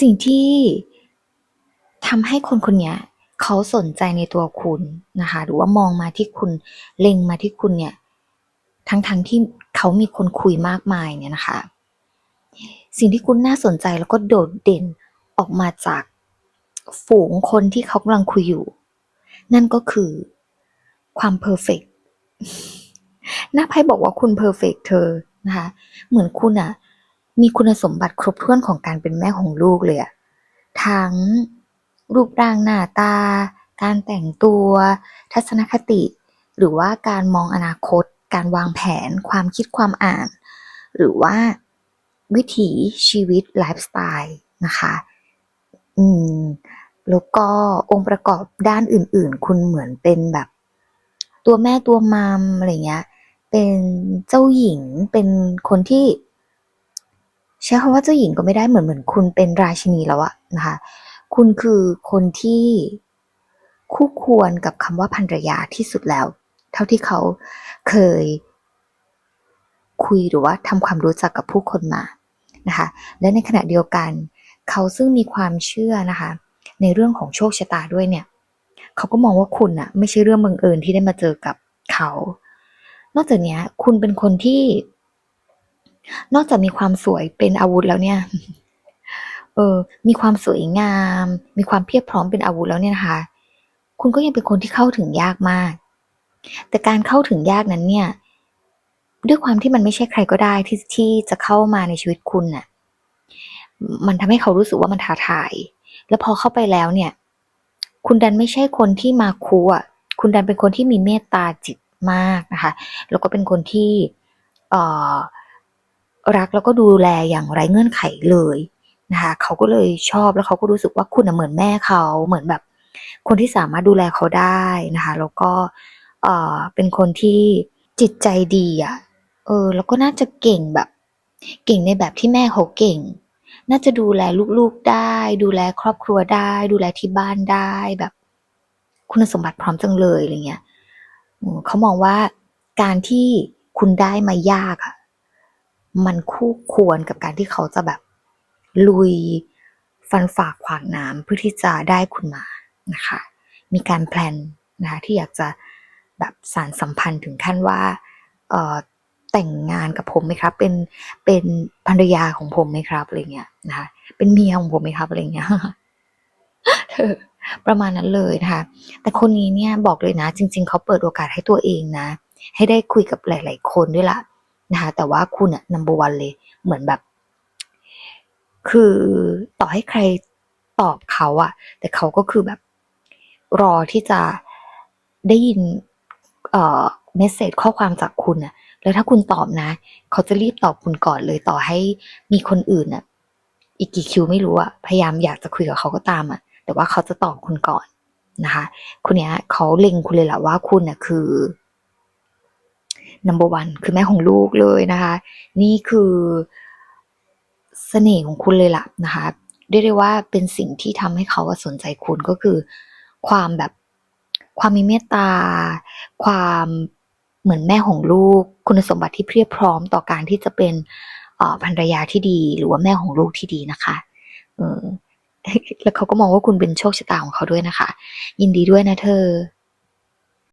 สิ่งที่ทำให้คนคนนี้เขาสนใจในตัวคุณนะคะ หรือว่ามองมาที่คุณเล็งมาที่คุณเนี่ยทั้งๆทที่เขามีคนคุยมากมายเนี่ยนะคะ สิ่งที่คุณน่าสนใจแล้วก็โดดเด่นออกมาจากฝูงคนที่เขากำลังคุยอยู่ นั่นก็คือความเพอร์เฟกต์หน้าไพ่บอกว่าคุณเพอร์เฟกต์เธอนะคะ เหมือนคุณอะ มีคุณสมบัติครบถ้วนของการเป็นแม่ของลูกเลยอะทั้งรูปร่างหน้าตา การแต่งตัว ทัศนคติ หรือว่าการมองอนาคต การวางแผน ความคิดความอ่าน หรือว่าวิถีชีวิตไลฟ์สไตล์นะคะ อืม แล้วก็องค์ประกอบด้านอื่น ๆ คุณเหมือนเป็นแบบ ตัวแม่ตัวมัมอะไรเงี้ย เป็นเจ้าหญิง เป็นคนที่ ใช้คำว่าเจ้าหญิงก็ไม่ได้เหมือนเหมือนคุณเป็นราชินีแล้วอะนะคะ คุณคือคนที่คู่ควรกับคำว่าภรรยาที่สุดแล้ว เท่าที่เขาเคยคุยหรือว่าทำความรู้จักกับผู้คนมานะคะ และในขณะเดียวกัน เขาซึ่งมีความเชื่อนะคะ ในเรื่องของโชคชะตาด้วยเนี่ย เขาก็มองว่าคุณอะไม่ใช่เรื่องบังเอิญที่ได้มาเจอกับเขา นอกจากนี้คุณเป็นคนที่ นอกจากมีความสวยเป็นอาวุธแล้วเนี่ย เออ มีความสวยงาม มีความเพียบพร้อมเป็นอาวุธแล้วเนี่ยนะคะ คุณก็ยังเป็นคนที่เข้าถึงยากมาก แต่การเข้าถึงยากนั้นเนี่ย ด้วยความที่มันไม่ใช่ใครก็ได้ที่ที่จะเข้ามาในชีวิตคุณน่ะ มันทำให้เขารู้สึกว่ามันท้าทาย แล้วพอเข้าไปแล้วเนี่ย คุณดันไม่ใช่คนที่มาคูอะ คุณดันเป็นคนที่มีเมตตาจิตมากนะคะ แล้วก็เป็นคนที่ เอ่อ รักแล้วก็ดูแลอย่างไร้เงื่อนไขเลยนะคะเขาก็เลยชอบแล้วเขาก็รู้สึกว่าคุณเหมือนแม่เขาเหมือนแบบ คนที่สามารถดูแลเขาได้นะคะ แล้วก็เออเป็นคนที่จิตใจดีอะเออ แล้วก็น่าจะเก่งแบบ เก่งในแบบที่แม่เขาเก่ง น่าจะดูแลลูกๆได้ ดูแลครอบครัวได้ ดูแลที่บ้านได้แบบ คุณสมบัติพร้อมจังเลยอะไรเงี้ยเขามองว่าการที่คุณได้มายากอะ มันคู่ควรกับการที่เขาจะแบบลุยฟันฝ่าขวางน้ำเพื่อที่จะได้คุณมานะคะ มีการแพลนนะคะที่อยากจะแบบสารสัมพันธ์ถึงขั้นว่าเออแต่งงานกับผมไหมครับ เป็นเป็นภรรยาของผมไหมครับอะไรเงี้ยนะคะเป็นเมียของผมไหมครับอะไรเงี้ยเออประมาณนั้นเลยนะคะ แต่คนนี้เนี่ยบอกเลยนะ จริง ๆ เขาเปิดโอกาสให้ตัวเองนะ ให้ได้คุยกับหลาย ๆ คนด้วยล่ะ นะคะแต่ว่าคุณอะ number o เลยเหมือนแบบ คือต่อให้ใครตอบเขาอะแต่เขาก็คือแบบรอที่จะได้ยินเอ่อเมสเสจข้อความจากคุณน่ะแล้วถ้าคุณตอบนะ เขาจะรีบตอบคุณก่อนเลยต่อให้มีคนอื่นน่ะอีกกี่คิวไม่รู้อะพยายามอยากจะคุยกับเขาก็ตามอะแต่ว่าเขาจะตอบคุณก่อนนะคะคนเนี้ยเขาเล็งคุณเลยแหละว่าคุณน่ะคือ number one คือแม่ของลูกเลยนะคะ นี่คือเสน่ห์ของคุณเลยล่ะนะคะเรียกได้ว่าเป็นสิ่งที่ทำให้เขาสนใจคุณก็คือ ความแบบความมีเมตตา ความเหมือนแม่ของลูก คุณสมบัติที่เพียบพร้อมต่อการที่จะเป็นภรรยาที่ดี หรือว่าแม่ของลูกที่ดีนะคะเออแล้วเขาก็มองว่าคุณเป็นโชคชะตาของเขาด้วยนะคะ ยินดีด้วยนะเธอ